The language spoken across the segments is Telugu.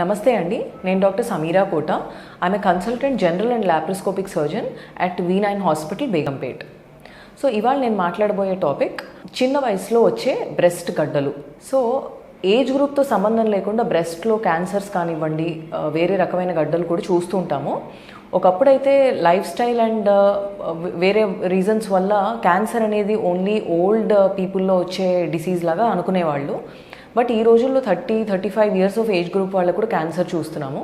నమస్తే అండి నేను డాక్టర్ సమీరా కోట. ఆమె consultant general and laparoscopic surgeon at V nine hospital Begumpet so ఇవాళ నేను మాట్లాడబోయే టాపిక్ చిన్న వయసులో వచ్చే బ్రెస్ట్ గడ్డలు. సో ఏజ్ గ్రూప్తో సంబంధం లేకుండా బ్రెస్ట్లో క్యాన్సర్స్ కానివ్వండి వేరే రకమైన గడ్డలు కూడా చూస్తూ ఉంటాము. ఒకప్పుడైతే లైఫ్ స్టైల్ అండ్ వేరే రీజన్స్ వల్ల క్యాన్సర్ అనేది ఓన్లీ ఓల్డ్ పీపుల్లో వచ్చే డిసీజ్ లాగా అనుకునేవాళ్ళు. బట్ ఈ రోజుల్లో thirty thirty five years of age group వాళ్ళకు కూడా క్యాన్సర్ చూస్తున్నాము.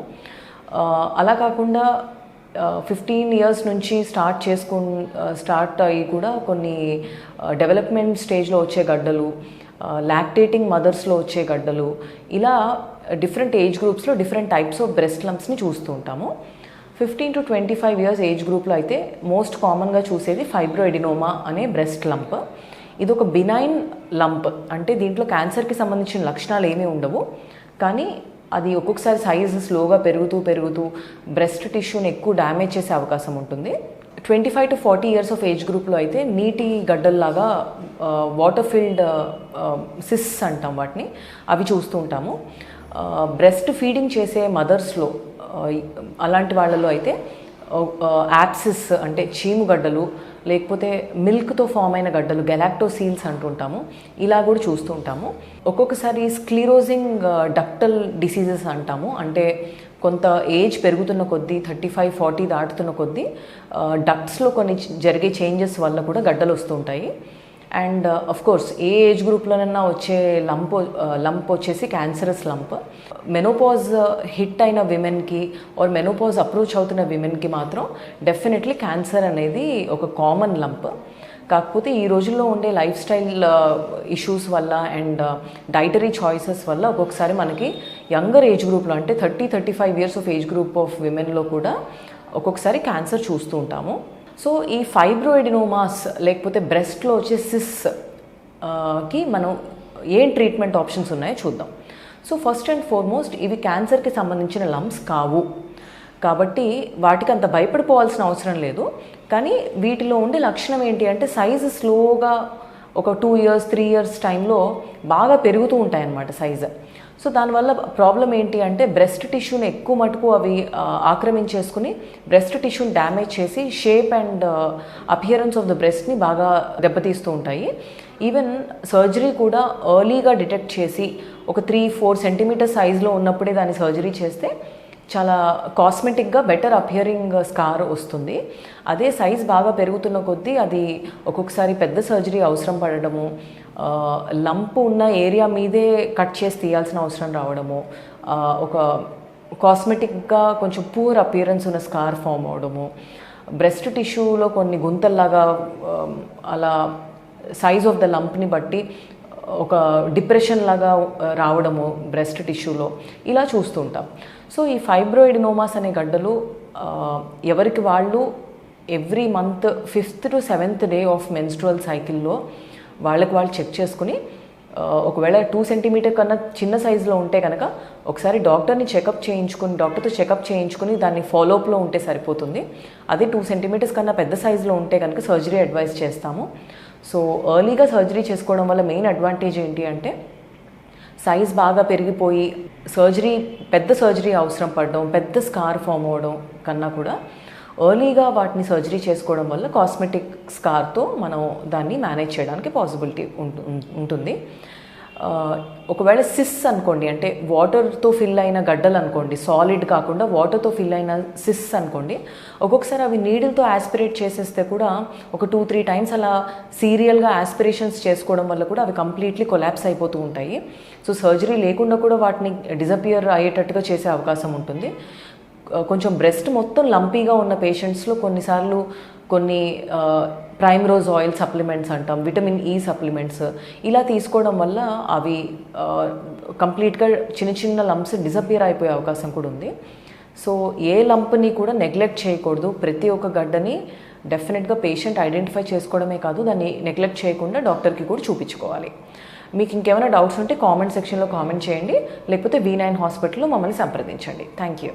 అలా కాకుండా ఫిఫ్టీన్ ఇయర్స్ నుంచి స్టార్ట్ చేసుకు స్టార్ట్ అయ్యి కూడా కొన్ని డెవలప్మెంట్ స్టేజ్లో వచ్చే గడ్డలు లాక్టేటింగ్ మదర్స్లో వచ్చే గడ్డలు ఇలా డిఫరెంట్ ఏజ్ గ్రూప్స్లో డిఫరెంట్ టైప్స్ ఆఫ్ బ్రెస్ట్ లంప్స్ని చూస్తూ ఉంటాము. Fifteen to twenty five years age గ్రూప్లో అయితే మోస్ట్ కామన్గా చూసేది ఫైబ్రోఎడినోమా అనే బ్రెస్ట్ లంప్ ఇది ఒక బినైన్ లంప్. అంటే దీంట్లో క్యాన్సర్కి సంబంధించిన లక్షణాలు ఏమీ ఉండవు. కానీ అది ఒక్కొక్కసారి సైజ్ స్లోగా పెరుగుతూ పెరుగుతూ బ్రెస్ట్ టిష్యూని ఎక్కువ డ్యామేజ్ చేసే అవకాశం ఉంటుంది. Twenty five to forty years of age గ్రూప్లో అయితే నీటి గడ్డల్లాగా వాటర్ ఫిల్డ్ సిస్ అంటాం వాటిని అవి చూస్తూ ఉంటాము. బ్రెస్ట్ ఫీడింగ్ చేసే మదర్స్లో అలాంటి వాళ్ళలో అయితే యాప్సిస్ అంటే చీము గడ్డలు లేకపోతే మిల్క్తో ఫామ్ అయిన గడ్డలు గెలాక్టోసీల్స్ అంటుంటాము. ఇలా కూడా చూస్తూ ఉంటాము. ఒక్కొక్కసారి స్క్లీరోజింగ్ డక్టల్ డిసీజెస్ అంటాము. అంటే కొంత ఏజ్ పెరుగుతున్న కొద్దీ థర్టీ ఫైవ్ ఫార్టీ దాటుతున్న కొద్దీ డక్ట్స్లో కొన్ని జరిగే చేంజెస్ వల్ల కూడా గడ్డలు వస్తుంటాయి అండ్ uh, అఫ్ కోర్స్ ఏ ఏజ్ గ్రూప్లోనన్నా వచ్చే లంప్ uh, లంప్ వచ్చేసి cancerous lump. Menopause hit uh, అయిన విమెన్కి ఆర్ మెనోపాజ్ అప్రోచ్ అవుతున్న విమెన్కి మాత్రం డెఫినెట్లీ క్యాన్సర్ అనేది ఒక కామన్ లంప్. కాకపోతే ఈ రోజుల్లో ఉండే లైఫ్ స్టైల్ ఇష్యూస్ వల్ల అండ్ డైటరీ చాయిసెస్ వల్ల ఒక్కొక్కసారి మనకి యంగర్ ఏజ్ గ్రూప్లో అంటే thirty thirty five years of age group of విమెన్లో కూడా ఒక్కొక్కసారి క్యాన్సర్ చూస్తూ ఉంటాము. సో ఈ ఫైబ్రోయిడినోమాస్ లేకపోతే బ్రెస్ట్లో వచ్చే సిస్కి మనం ఏం ట్రీట్మెంట్ ఆప్షన్స్ ఉన్నాయో చూద్దాం. సో ఫస్ట్ అండ్ ఫార్మోస్ట్ ఇవి క్యాన్సర్కి సంబంధించిన లమ్స్ కావు. కాబట్టి వాటికి అంత భయపడిపోవాల్సిన అవసరం లేదు. కానీ వీటిలో ఉండే లక్షణం ఏంటి అంటే సైజు స్లోగా ఒక టూ ఇయర్స్ త్రీ ఇయర్స్ టైంలో బాగా పెరుగుతూ ఉంటాయన్నమాట సైజు సో దానివల్ల ప్రాబ్లం ఏంటి అంటే బ్రెస్ట్ టిష్యూని ఎక్కువ మటుకు అవి ఆక్రమించేసుకుని బ్రెస్ట్ టిష్యూని డ్యామేజ్ చేసి shape and appearance of the బ్రెస్ట్ని బాగా దెబ్బతీస్తూ ఉంటాయి. ఈవెన్ సర్జరీ కూడా ఎర్లీగా డిటెక్ట్ చేసి ఒక త్రీ ఫోర్ సెంటీమీటర్ సైజులో ఉన్నప్పుడే దాన్ని సర్జరీ చేస్తే చాలా కాస్మెటిక్గా బెటర్ అపియరింగ్ స్కార్ వస్తుంది. అదే సైజ్ బాగా పెరుగుతున్న కొద్దీ అది ఒక్కొక్కసారి పెద్ద సర్జరీ అవసరం పడడము లంప్ ఉన్న ఏరియా మీదే కట్ చేసి తీయాల్సిన అవసరం రావడము ఒక కాస్మెటిక్గా కొంచెం పూర్ అపియరెన్స్ ఉన్న స్కార్ ఫామ్ అవడము బ్రెస్ట్ టిష్యూలో కొన్ని గుంతల్లాగా అలా సైజ్ ఆఫ్ ద లంప్ని బట్టి ఒక డిప్రెషన్ లాగా రావడము బ్రెస్ట్ టిష్యూలో ఇలా చూస్తుంటాం. సో ఈ ఫైబ్రోయిడినోమాస్ అనే గడ్డలు ఎవరికి వాళ్ళు every month fifth to seventh day of menstrual సైకిల్లో వాళ్ళకి వాళ్ళు చెక్ చేసుకుని ఒకవేళ టూ సెంటీమీటర్ కన్నా చిన్న సైజులో ఉంటే కనుక ఒకసారి డాక్టర్ని చెకప్ చేయించుకుని డాక్టర్తో చెకప్ చేయించుకుని దాన్ని ఫాలోఅప్లో ఉంటే సరిపోతుంది. అదే టూ సెంటీమీటర్స్ కన్నా పెద్ద సైజులో ఉంటే కనుక సర్జరీ అడ్వైస్ చేస్తాము. సో ఎర్లీగా సర్జరీ చేసుకోవడం వల్ల మెయిన్ అడ్వాంటేజ్ ఏంటి అంటే సైజ్ బాగా పెరిగిపోయి సర్జరీ పెద్ద సర్జరీ అవసరం పడడం పెద్ద స్కార్ ఫామ్ అవ్వడం కన్నా కూడా ఎర్లీగా వాటిని సర్జరీ చేసుకోవడం వల్ల కాస్మెటిక్ స్కార్తో మనం దాన్ని మేనేజ్ చేయడానికి పాసిబిలిటీ ఉంటుంది. ఒకవేళ సిస్ అనుకోండి అంటే వాటర్తో ఫిల్ అయిన గడ్డలు అనుకోండి సాలిడ్ కాకుండా వాటర్తో ఫిల్ అయిన సిస్ అనుకోండి ఒక్కొక్కసారి అవి నీడిల్తో ఆస్పిరేట్ చేసేస్తే కూడా ఒక టూ త్రీ టైమ్స్ అలా సీరియల్గా ఆస్పిరేషన్స్ చేసుకోవడం వల్ల కూడా అవి కంప్లీట్లీ కొలాప్స్ అయిపోతూ ఉంటాయి. సో సర్జరీ లేకుండా కూడా వాటిని డిజపియర్ అయ్యేటట్టుగా చేసే అవకాశం ఉంటుంది. కొంచెం బ్రెస్ట్ మొత్తం లంపీగా ఉన్న పేషెంట్స్లో కొన్నిసార్లు కొన్ని ప్రైమ్ రోజ్ ఆయిల్ సప్లిమెంట్స్ అంటాం విటమిన్ ఈ సప్లిమెంట్స్ ఇలా తీసుకోవడం వల్ల అవి కంప్లీట్గా చిన్న చిన్న లంప్స్ డిసపియర్ అయిపోయే అవకాశం కూడా ఉంది. సో ఏ లంప్ని కూడా నెగ్లెక్ట్ చేయకూడదు. ప్రతి ఒక్క గడ్డని డెఫినెట్గా పేషెంట్ ఐడెంటిఫై చేసుకోవడమే కాదు దాన్ని నెగ్లెక్ట్ చేయకుండా డాక్టర్కి కూడా చూపించుకోవాలి. మీకు ఇంకేమైనా డౌట్స్ ఉంటే కామెంట్ సెక్షన్లో కామెంట్ చేయండి. లేకపోతే వి నైన్ హాస్పిటల్లో మమ్మల్ని సంప్రదించండి. Thank you